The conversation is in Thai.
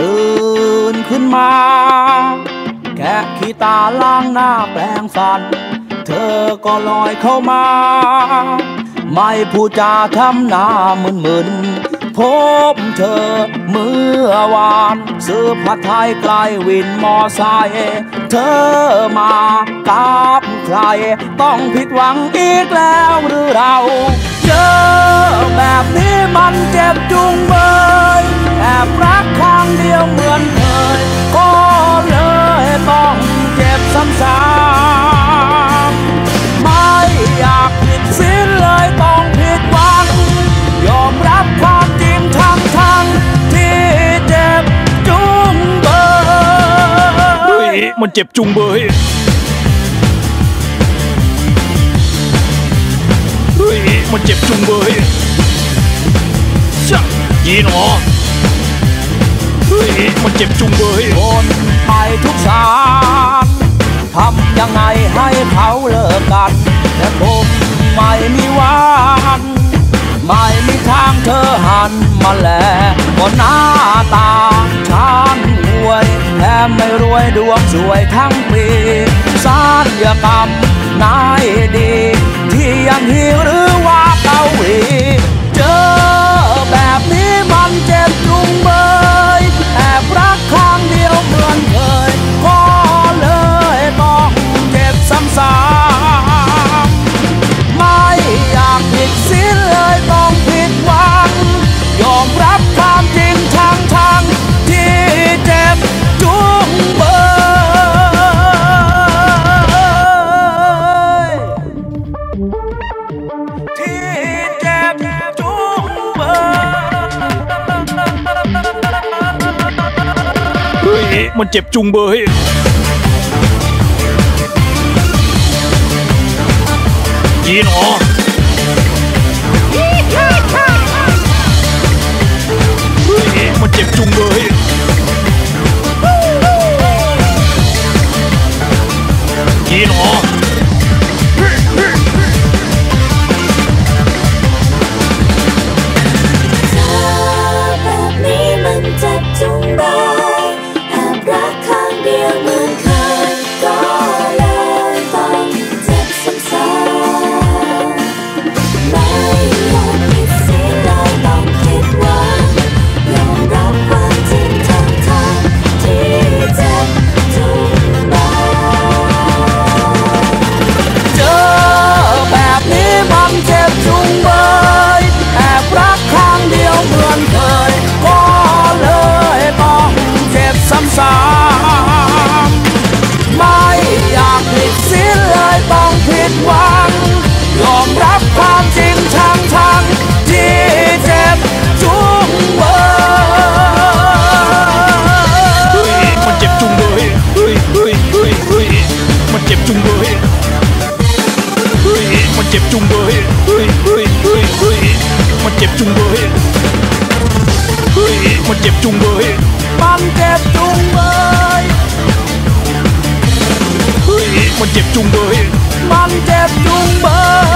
ตื่นขึ้นมา แกะขี้ตาล้างหน้าแปลงฟัน เธอก็ลอยเข้ามา ไม่พูดจาทำหน้ามึนมึนพบเธอเมื่อวานซื้อผัดไทยไกลวินมอไซค์เธอมากับใคร ต้องผิดหวังอีกแล้วหรือเรา เจอแบบนี้มันเจ็บจุงเบยแอบรัก เดียวเหมือนเคยก็เลยต้องเจ็บซ้ำๆไม่อยากผิดสิ้นเลยต้องผิดหวัง ยอมรับความจริงทั้งทั้งๆที่เจ็บจุงเบเฮ้ย ย มันเจ็บจุงเบยเฮ้ย มันเจ็บจุงเบยชะยีหนอเฮ้ย มันเจ็บจุงเบยโอนไปทุกสารทำยังไงให้เขาเลิกกัน แต่ผมไม่มีวันไม่มีทางเธอหันมาแลก็หน้าตาฉันรวยแถมไม่รวยดวงสวยทั้งปีสารยกรรมนายดี ที่ยังฮีหรือว่าเกาหลีเจอ มันเจ็บจุงเบยยีหนอ ฮ้ยมันเจ็บจุงเบยมันเ